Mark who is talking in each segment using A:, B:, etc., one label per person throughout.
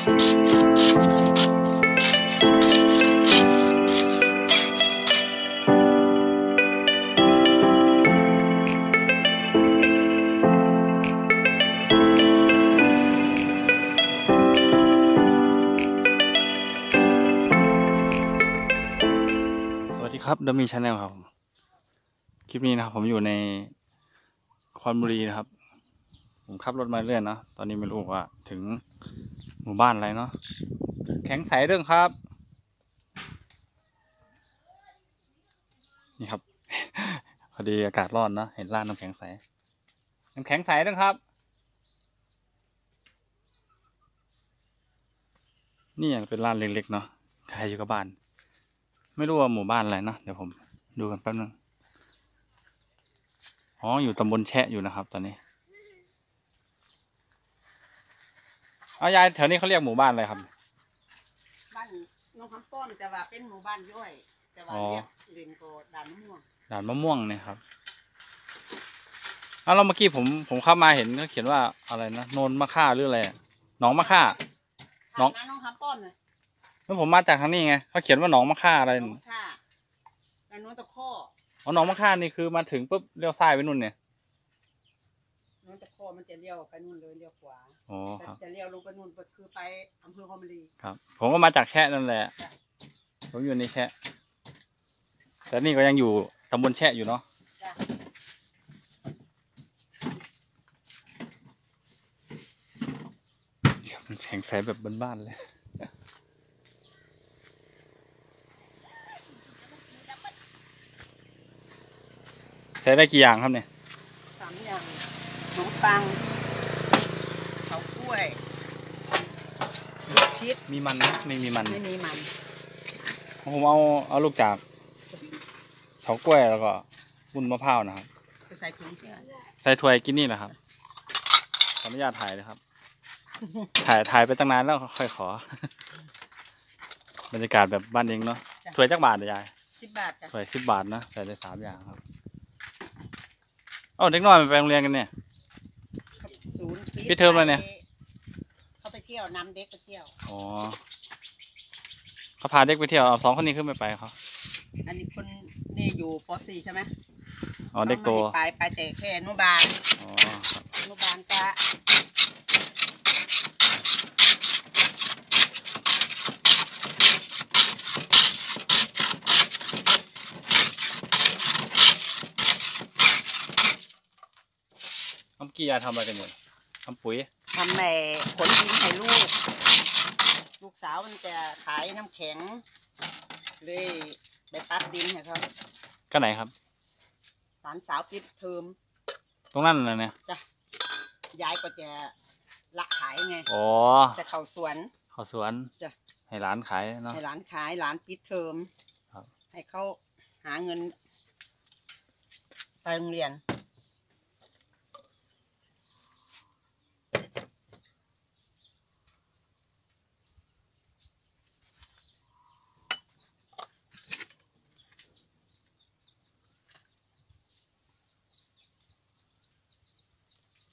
A: สวัสดีครับดมีชาแนลครับ คลิปนี้นะครับ ผมอยู่ในคอนบุรีนะครับ ผมขับรถมาเรื่อยเนาะตอนนี้ไม่รู้ว่าถึงหมู่บ้านอะไรเนาะแข็งใสเรื่องครับ นี่ครับ พอดีอากาศร้อนเนาะเห็นร้านน้ำแข็งใสน้ำแข็งใสเรื่องครับ นี่เป็นร้านเล็กๆเนาะใครอยู่กับบ้าน ไม่รู้ว่าหมู่บ้านอะไรเนาะเดี๋ยวผมดูกันแป๊บนึงอ๋ออยู่ตำบลแชะอยู่นะครับ ตอนนี้ เอายายแถวนี้เขาเรียกหมู่บ้านอะไรครับ
B: บ้านน้องคำต้นแต่ว่าเป็นหมู่บ้านย่อยแต่ว่า
A: อ๋อ
B: เรียกเรียนโกด่านมะม่วง
A: ด่านมะม่วงเนี่ยครับอ้าวแล้วเมื่อกี้ผมผมเข้ามาเห็นเขาเขียนว่าอะไรนะโนนมะค่าหรืออะไรอะหนองมะค่า น้อง
B: ทางน้องคำต้นเลย
A: แล้วผมมาจากทางนี้ไงเขาเขียนว่าหนองมะค่าอะไร
B: น้องท่าแล้วน้องตะข้อ
A: อ๋อหนองมะค่านี่คือมาถึงปุ๊บเลี้ยวซ้ายไปนู่นเนี่ย
B: น้องตะข้อมันจะเลี้ยวไปนู่นเลยเลี้ยวขวา
A: อ๋อครับ
B: จะเลี้ยวลงไปนู่นคือไปอำเภอคอมรี
A: ครับ ผมก็มาจากแชะนั่นแหละ
B: จ้ะ
A: ผมอยู่ในแชะแต่นี่ก็ยังอยู่ตำบลแชะอยู่เนาะ
B: จ้ะ
A: ครับมันแข็งใสแบบบ้านๆเลยใช้ได้กี่อย่างครับเนี่ย
B: สามอย่าง ขนมปังเขาวกล้วยลูกชิด
A: มีมันไหมไม่มีมัน
B: ไม่มีมัน
A: ผมเอาเอาลูกจากเฉากล้วยแล้วก็วุ้นมะพร้าวนะครับ
B: ไปใส่ถุงเพื่อน
A: ใส่ถ้วยกินนี่แหละครับ ขออนุญาตถ่ายเลยครับ ถ่ายถ่ายไปตั้งนานแล้วค่อยขอ บรรยากาศแบบบ้านเองเนาะถ้วยจักบาทเดี๋ยวยาย
B: สิบบาทจ้ะ
A: ถ้วยสิบบาทนะใส่ได้สามอย่างครับ เอ้าเด็กน้อยมันไปโรงเรียนกันเนี่ย
B: ศูนย์
A: ปิดเทอมแล้วเนี่ย
B: เขาไปเที่ยวนำเด็กไปเที่ยว
A: อ๋อเขาพาเด็กไปเที่ยวเอาสองคนนี้ขึ้นไปไปเขา
B: อันนี้คนนี่อยู่ป .4 ใช่ไหม
A: อ๋อเด็กโต
B: ขาไม่ให้ไปไปแต่แค่อนุบาล
A: อ๋อครับ
B: อนุบาลก
A: กี้ยายทำอะไรกันอยู่ทำปุ๋ย
B: ทำแม่ขนดินให้ลูก ลูกสาวมันจะขายน้ำแข็ง เลยไปตัดดินให้เขา
A: ก็ไหนครับ
B: หลานสาวปิดเทอม
A: ตรงนั้นน่ะเนี่ย
B: จ้ะยายก็จะละขายไง
A: อ๋อ
B: จะเข้าสวน
A: เขอสวน
B: จ้ะ
A: ให้ร้านขายเนาะ
B: ให้หลานขายหลานปิดเทอม
A: ครับ
B: ให้เขาหาเงิน ไปโรงเรียน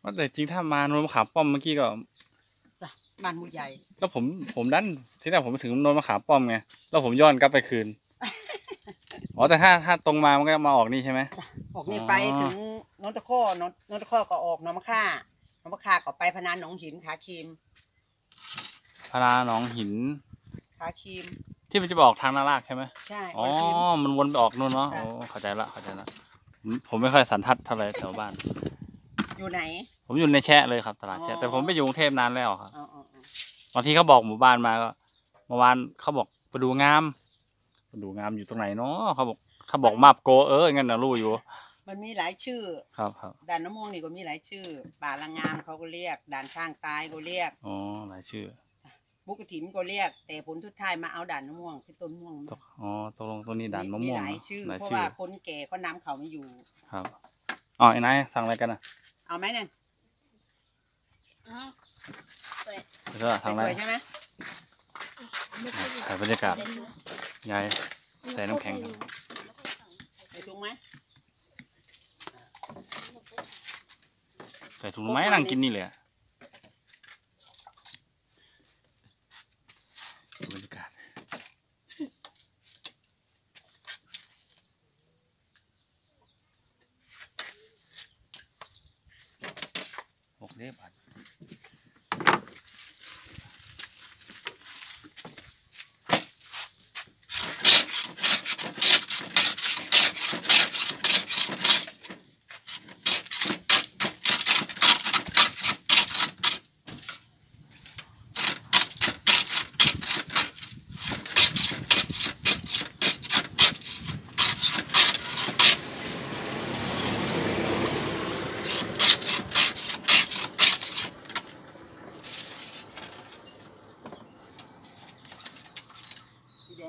A: ว่าแต่จริงถ้ามาโนนมะขามป้อมเมื่อกี้ก็
B: จ้ะบ้านหมูใหญ่
A: แล้วผมผมดันที่แรกผมไปถึงโนนมะขามป้อมไงแล้วผมย้อนกลับไปคืน อ๋อแต่ถ้าถ้าตรงมามันก็มาออกนี่ใช่ไหม
B: ออกนี่
A: อ๋อ
B: ไปถึงนนตะข้อนนนตะข้อก็ออกหนองมะค่าหนองมะค่าก็ไปพนันหนองหินขาครีม
A: พาราหนองหิน
B: ขาครีม
A: ที่มันจะบอกทางนาลากใช่ไหม
B: ใช่
A: อ๋อ
B: วันครีม
A: มันวนไปออกนู่นเนาะ
B: ค่ะ
A: โอ้เข้าใจละเข้าใจละผมผมไม่ค่อยสันทัดเท่าไหร่แถวบ้าน
B: อยู่ไหน
A: ผมอยู่ในแชะเลยครับตลาดแชะ
B: อ๋อ
A: แต่ผมไปอยู่กรุงเทพนานแล้วครับ
B: อ๋ออ๋ออ๋อบา
A: งทีเขาบอกหมู่บ้านมาก็เมื่อวานเขาบอกประดูงามประดูงามอยู่ตรงไหนเนาะเขาบอกเขาบอกมาบโกเอองั้นนะรู้อยู่
B: มันมีหลายชื่อ
A: ครับครับ
B: ด่านน้ำมงนี่ก็มีหลายชื่อ ป่าละงามเขาก็เรียกด่านข้างตายก็เรียก
A: อ๋อหลายชื่อ
B: บุกถินก็เรียก แต่ผลทุดท้ายมาเอาด่านน้ำม่วงคือต้นม่วง
A: ตกอ๋อตกลงตัวนี้ด่านมะม่วง
B: หลาย
A: เนอะ
B: ชื่อ
A: หลาย
B: เพราะ
A: ชื่อ
B: ว่าคนแก่เขานำเขาไม่อยู่
A: ครับอ๋อไอ้นายสั่งอะไรกันอะ
B: เอาไหมเนี่ย
A: เดี๋ยวก็สั่งอะไร
B: สวยใช่ไหม
A: ถ่ายบรรยากาศยายใส่น้ำแข็งครับ
B: ใส่ถุงไหม
A: ใส่ถุงไม้นั่งกินนี่เลยอะ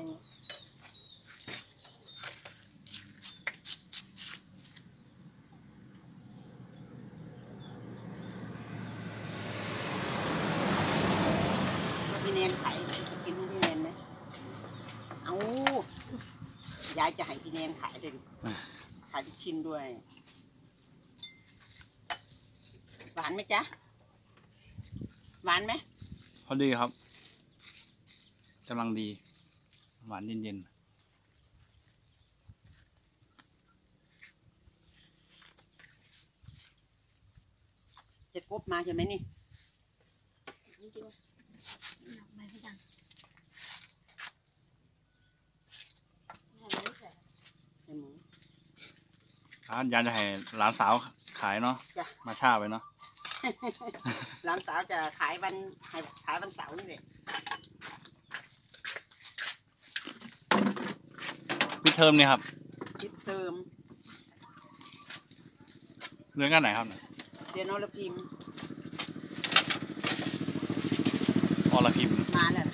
B: งแล้วพี่เนนขายกินให้พี่เนนไหมเอายายจะให้พี่เนน ขายเลยดิขายลูกชิ้นด้วย หวานไหมจ๊ะ หวานไหม
A: พอดีครับกำลังดี หวานเย็น
B: จะกบมาใช่ไหมนี่
C: นี่กินไหมหนักไหมพี่ดังแม่ไม่ใส่
B: ใช่หมู
A: ๆ ร้านยานจะให้หลานสาวขายเนาะ
B: จ้ะ
A: มาช่าไปเนาะ
B: หลานสาวจะขายวันขายวันเสาร์นี่แหละ
A: ปิดเทอมนี่ครับ
B: คิดเติม
A: เรื่องกันไหนครับเนี่ย
B: เรียนอรพิมพ์
A: อรพิมพ์
B: มาแล้ว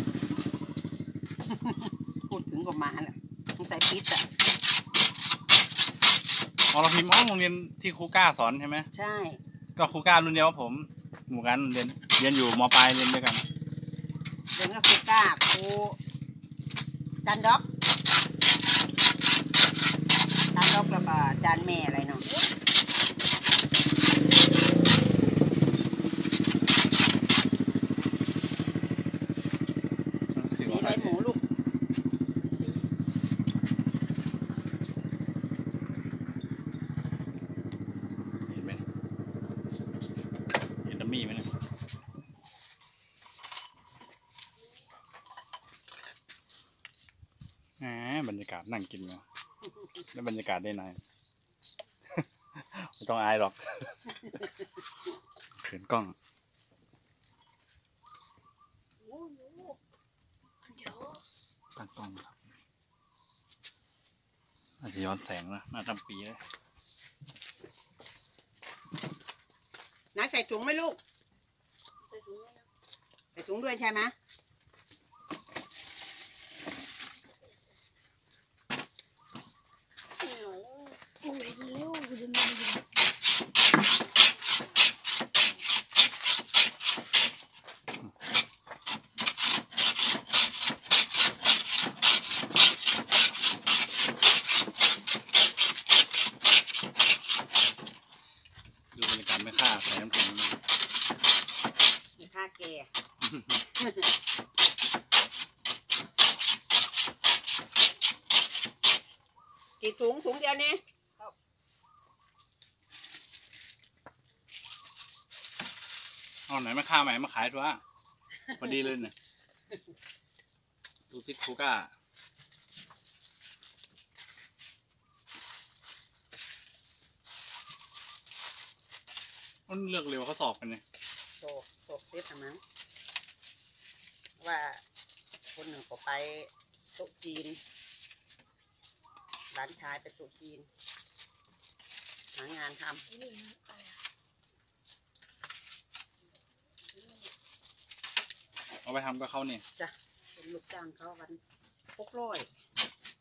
B: พูดถึงก็มาแล้วสงสัยปิดอะ
A: อรพิมพ์อ๋อโรงเรียนที่ครูก้าสอนใช่ไหม
B: ใช่
A: ก็ครูก้ารุ่นเดียวกับผมหมู่กันเรียนเรียนอยู่มปลายเรียนด้วยกัน
B: เรียนกับครูก้าครูจานด็อกจานด็อกแล้วก็จานแม่อะไรเนาะ
A: ถือ
B: นี่
A: ว่า
B: ไรหมูลูก
A: เห็นไหมเห็นดัมมี่ไหมเนี่ย แหมบรรยากาศนั่งกินเนาะแล้วบรรยากาศได้ไหน ไม่ต้องอายหรอกเขินกล้อง
C: อ้โหอันเดียว
A: ตั้งกล้องครับอาจจะย้อนแสงนะมาตั้งปีเลย
B: นายใส่ถุงไหมลูก
C: ใส่ถุง
B: ใส่ถุงด้วยใช่ไหม
C: หน่อยแล้วโอ้ยเร็วกูจะมาอยู่
A: ดูบรรยากาศไม่ค่าใส่น้ำแข็งมา
B: มีค่าแก่ กี่ถุงถุงเดียวนี่
A: เอาไหนมาค่าใหม่มาขายทัวร์พอดีเลยเนี่ยดูซิคูก้ามันเลือกเร็วเขาสอบกันเนี่ย
B: โศกโศกเซตนะมั้ง ว่า คนหนึ่งก็ไปโต๊ะจีนร้านชายไปโต๊ะจีน หางานท
C: นี่นะอะไรอะ
A: เอาไปทำกับเขาเนี่ยำ
B: จ้ะเป็นลูกจ้างเขาวันพกร้อย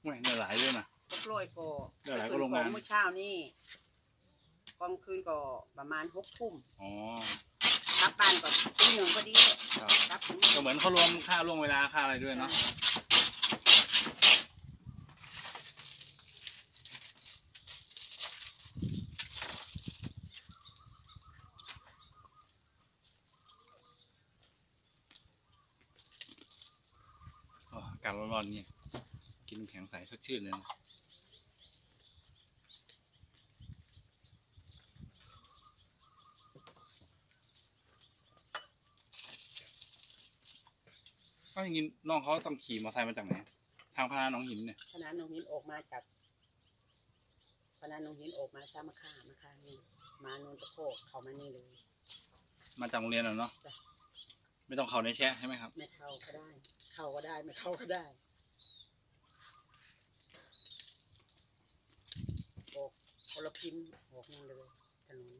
A: เว้ยเนี่ยหลายเลยนะ
B: พกร้อยก็
A: เดี๋ยวหลายก็โรงงาน
B: ส่วขอเมื่อเช้านี่กลางคืนก็ประมาณหกทุ่ม
A: อ๋อ
B: กลับบ้านก็ตีหนึ่งพอดี
A: ครับ
B: กลับถึง
A: ก็ เหมือนเขารวมค่าล่วงเวลาค่าอะไรด้วยเนาะอากาศร้อนๆนี่กินแข็งใสสดชื่นเลยนะ ก็อย่างนี้น้องเขาต้องขี่มอเตอร์ไซค์มาจากไหนทางพนาหนองหินเนี่ย
B: พนันนงหินออกมาจากพนันนงหินออกมาซามาค่ามาค่านี่มาโนนตะโคกเขามานี่เลย
A: มาจากโรงเรียนเหรอเนาะ
B: จ้ะ
A: ไม่ต้องเขาในแชะใช่ไหมครับ
B: ไม่เข้าก็ได้ เข้าก็ได้ไม่เข้าก็ได้ออกคนละพิมพ์ออกนั่นเลยถนน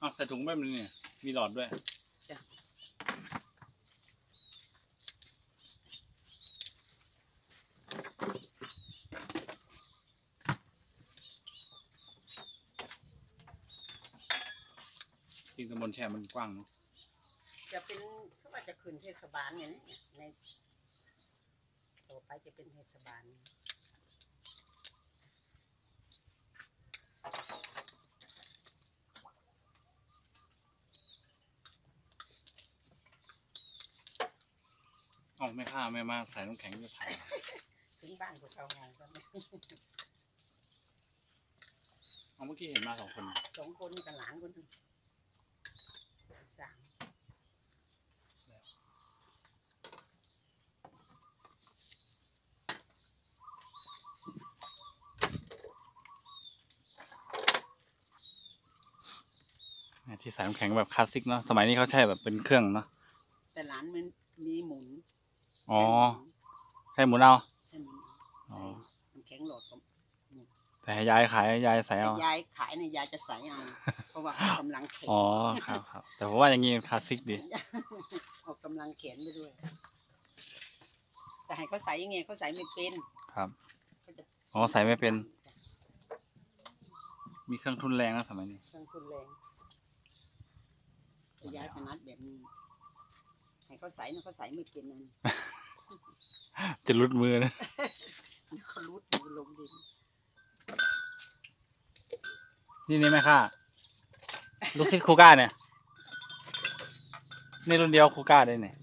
A: อ้าว ใส่ถุงแบบนี้เนี่ยมีหลอดด้วย
B: จ้ะ
A: จริงตำบลแช่มันกว้างเนอะ
B: จะเป็นเขาว่าจะขึ้นเทศบาลเนี่ยนะในต่อไปจะเป็นเทศบาล
A: อ๋อ ไม่ค่าไม่มาใส่น้ำแข็งด้ถ่าย
B: ถึงบ้านพวกเขาไงก็ไม่
A: เอาเมื่อกี้เห็นมาสองคน
B: สองคนกับหลานคนหนึ่งสาม
A: เนี่ยที่ใส่น้ำแข็งแบบคลาสสิกเนาะสมัยนี้เขาใช้แบบเป็นเครื่องเนาะ
B: แต่หลานมันมีหมุน
A: อ๋อ ใช้หมุนเอา
B: ใช่หมุน
A: อ๋อ
B: ใส่น้ำแข็งโหลดก็
A: แต่ให้ยายขายยายใส่
B: แต่
A: เอา
B: ยายขายเนี่ยยายจะใส่เอาเพราะว่าออกกำลังแขน
A: อ๋อ ครับครับแต่ผมว่าอย่างงี้คลาสสิกดี
B: ออกกำลังแขนไปด้วย แต่ให้เขาใส่ยังไงเขาใส่ไม่เป็น
A: ครับ
B: เขาจะ
A: อ๋อ ใส่ไม่เป็น มีเครื่องทุนแรงนะสมัยนี้
B: เครื่องทุนแรงแต่ยายถนัดแบบนี้ให้เขาใส่นะเขาใส่ไม่เป็นนั่น
A: จะรุดมือนะ
B: เขารูดมือลงดิน
A: นี่นี่ไหมค่ะ ลูกศิษย์ครูก้าเนี่ยนี่รุ่นเดียวครูก้าได้เนี่ย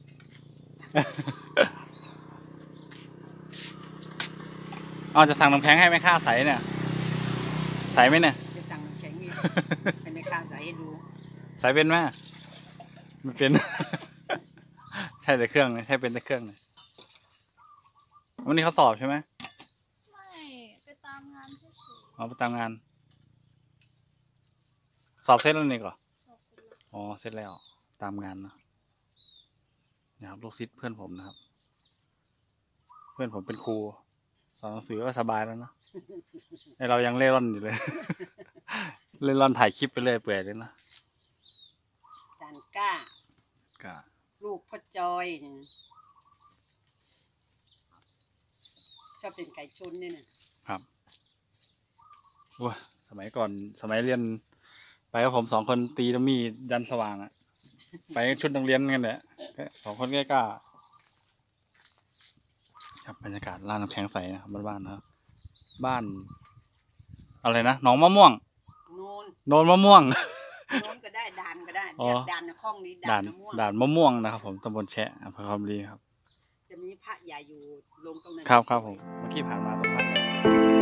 A: อ๋อจะสั่งน้ำแข็งให้ไหมค่าใสเนี่ย ใสไหมเนี่ย
B: จะสั่งน้ำแข็งนี่ให้แม่ค้าใส่ให้ดู
A: ใสเป็นไหมไม่เป็น ใช่แต่เครื่องนะใช่เป็นแต่เครื่องนะ วันนี้เขาสอบใช่ไหม
C: ไม่ไปตามงานเฉย
A: อ๋อไปตามงาน สอบเสร็จแล้วนี่ก่อน
C: ๆสอบเสร็จแล้ว
A: อ๋อเสร็จแล้วตามงานเนอะนะครับลูกศิษย์เพื่อนผมนะครับ เพื่อนผมเป็นครูสอนหนังสือก็สบายแล้วเนอะไอเรายังเล่ร่อนอยู่เลย เล่ร่อนถ่ายคลิปไปเลยเปื่อยเลยนะ
B: จานก้า
A: ก็
B: ลูกพ่อจอยนี่ ชอบเป็นไก่ชนเนี่ยนะครับ
A: ว้าสมัยก่อนสมัยเรียน ไปกับผมสองคนตีดัมมี่ดันสว่างอะไปชุดนักเรียนกันแหละก็สองคนก็กล้าครับบรรยากาศร้านน้ำแข็งใสนะครับบ้านๆนะครับบ้าน อะไรนะหนองมะม่วง
B: โน่น
A: โนนมะม่วง
B: โน่นก็ได้ดานก็ได้
A: อ๋อ
B: ดานในห้องนี้
A: ด่า
B: ดานนมะม่วง
A: ด่านมะม่วงนะครับ ผมตำบลแชะอำเภอคอมรีครับ
B: จะมีพระใหญ่อยู่ลงตรงนั้น
A: ครับครับผม เมื่อกี้ผ่านมาตรงนั้น